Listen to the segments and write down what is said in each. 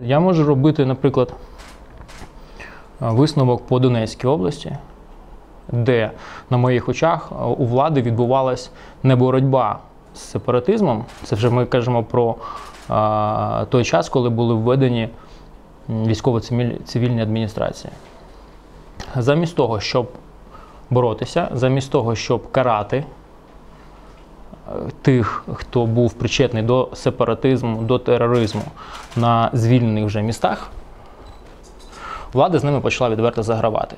Я можу робити, наприклад, висновок по Донецькій області, де на моїх очах у влади відбувалась не боротьба з сепаратизмом. Це вже ми кажемо про а, той час, коли були введені військово-цивільні адміністрації. Замість того, щоб боротися, замість того, щоб карати тих, хто був причетний до сепаратизму, до тероризму на звільнених вже містах, влада з ними почала відверто загравати.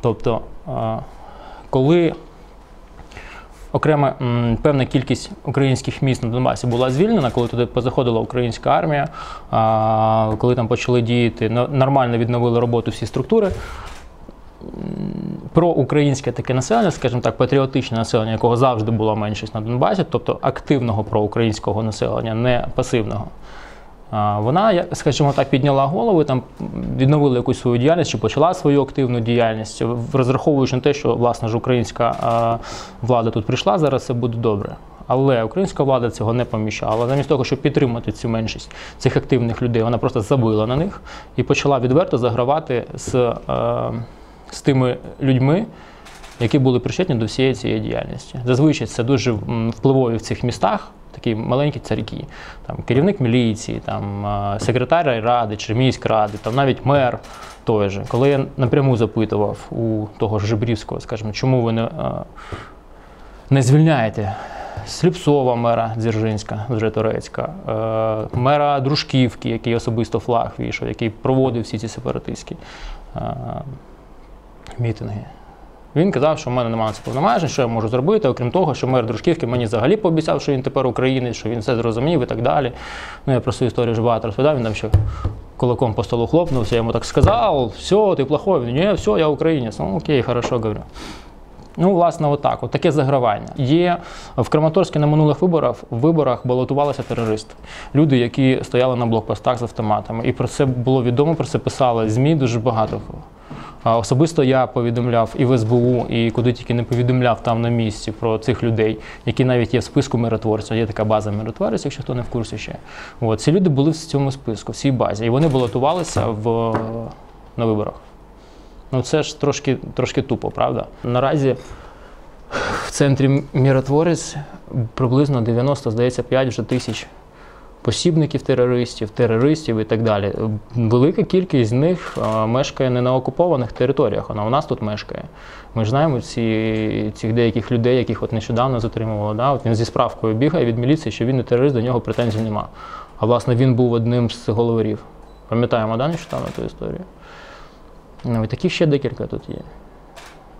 Тобто, коли окрема певна кількість українських міст на Донбасі була звільнена, коли туди позаходила українська армія, коли там почали діяти, нормально відновили роботу всі структури, проукраїнське таке населення, скажімо так, патріотичне населення, якого завжди була меншість на Донбасі, тобто активного проукраїнського населення, не пасивного. Вона, скажімо так, підняла голову, там відновила якусь свою діяльність чи почала свою активну діяльність, розраховуючи на те, що власне ж українська влада тут прийшла, зараз все буде добре. Але українська влада цього не поміщала. Замість того, щоб підтримати цю меншість цих активних людей, вона просто забила на них і почала відверто загравати з з тими людьми, які були причетні до всієї цієї діяльності. Зазвичай це дуже впливові в цих містах. Такі маленькі царіки, там керівник міліції, там секретар ради чи міськради, там навіть мер той же. Коли я напряму запитував у того ж Жибрівського, скажімо, чому ви не, не звільняєте Сліпсова мера Дзержинська, вже турецька, мера Дружківки, який особисто флаг війшов, який проводив всі ці сепаратистські мітинги. Він казав, що в мене немає повноважень, що я можу зробити, окрім того, що мер Дружківки мені взагалі пообіцяв, що він тепер українець, що він все зрозумів і так далі. Ну, я про свою історію вже багато розповідав, він там ще кулаком по столу хлопнувся, я йому так сказав, все, ти плохой. Він, ні, все, я українець. Ну, окей, хорошо, говорю. Ну, власне, отак, от таке загравання. Є в Краматорській на минулих виборах в виборах балотувалися терористи. Люди, які стояли на блокпостах з автоматами. І про це було відомо, про це писали ЗМІ дуже багато. Особисто я повідомляв і в СБУ, і куди тільки не повідомляв там на місці про цих людей, які навіть є в списку миротворців. Є така база миротворець, якщо хто не в курсі ще. От, Ці люди були в цьому списку, в цій базі, і вони балотувалися в, на виборах. Ну це ж трошки, трошки тупо, правда? Наразі. В центрі міротворець приблизно 90, здається, 5 вже тисяч посібників терористів, терористів і так далі. Велика кількість з них мешкає не на окупованих територіях, вона у нас тут мешкає. Ми ж знаємо ці, цих деяких людей, яких от нещодавно затримували. Да? От Він зі справкою бігає від міліції, що він не терорист, до нього претензій нема. А власне він був одним з головарів. Пам'ятаємо, да, нещодавно ту історію? Ну, і таких ще декілька тут є.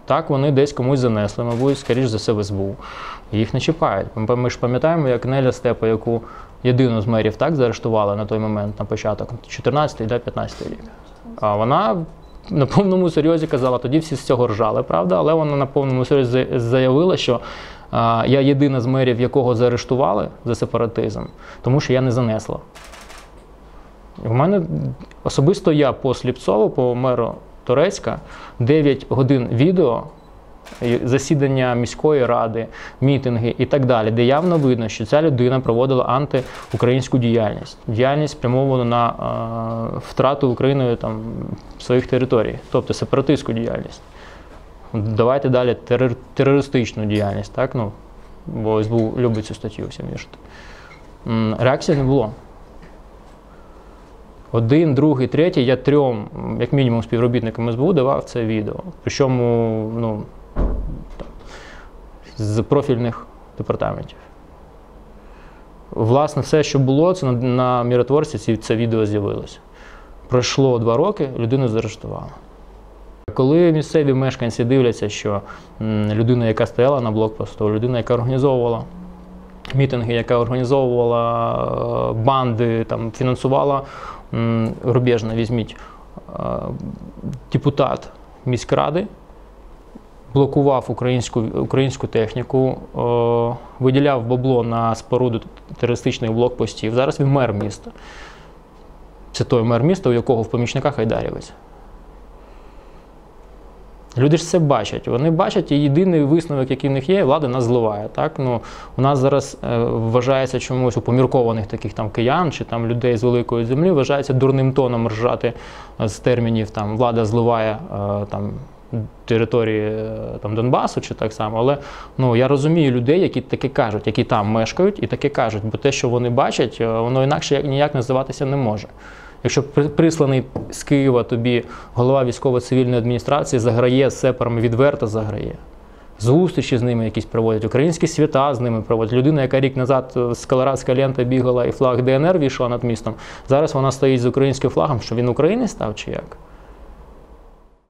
Так, вони десь комусь занесли, мабуть, скоріш за все, в СБУ. Їх не чіпають. Ми ж пам'ятаємо, як Неля Степа, яку єдину з мерів так заарештували на той момент, на початок, 14-й, да, 15-й рік. А вона на повному серйозі казала, тоді всі з цього ржали, правда, але вона на повному серйозі заявила, що а, я єдина з мерів, якого заарештували за сепаратизм, тому що я не занесла. У мене особисто я по Сліпцову, по меру Турецька, 9 годин відео засідання міської ради, мітинги і так далі, де явно видно, що ця людина проводила антиукраїнську діяльність, діяльність спрямовану на е, втрату Україною там своїх територій, тобто сепаратистську діяльність. Давайте далі терор, терористичну діяльність, так? Ну, бо СБУ любить цю статтю всім вішати. Реакції не було. Один, другий, третій, я трьом, як мінімум, співробітникам СБУ давав це відео. Причому, ну, з профільних департаментів. Власне, все, що було, це на, на міротворці це відео з'явилося. Пройшло два роки, людину заарештували. Коли місцеві мешканці дивляться, що людина, яка стояла на блокпосту, людина, яка організовувала мітинги, яка організовувала е, банди, там, фінансувала рубежно, візьміть, е, депутат міськради блокував українську українську техніку, о, виділяв бабло на споруду терористичних блокпостів. Зараз він мер міста. Це той мер міста, у якого в помічниках Айдарівець. Люди ж це бачать. Вони бачать, і єдиний висновок, який в них є, влада нас зливає. Так? Ну, у нас зараз е, вважається чомусь у поміркованих таких там киян чи там людей з великої землі, вважається дурним тоном ржати е, з термінів там влада зливає е, там. Території е, там Донбасу чи так само, але ну я розумію людей, які таке кажуть, які там мешкають, і таке кажуть, бо те, що вони бачать, е, воно інакше як- ніяк називатися не може. Якщо присланий з Києва тобі голова військово-цивільної адміністрації заграє з сепарами, відверто заграє. Зустрічі з ними якісь проводять, українські свята з ними проводять. Людина, яка рік назад е, з Колорадська лента бігала і флаг ДНР війшла над містом. Зараз вона стоїть з українським флагом, що він українець став чи як?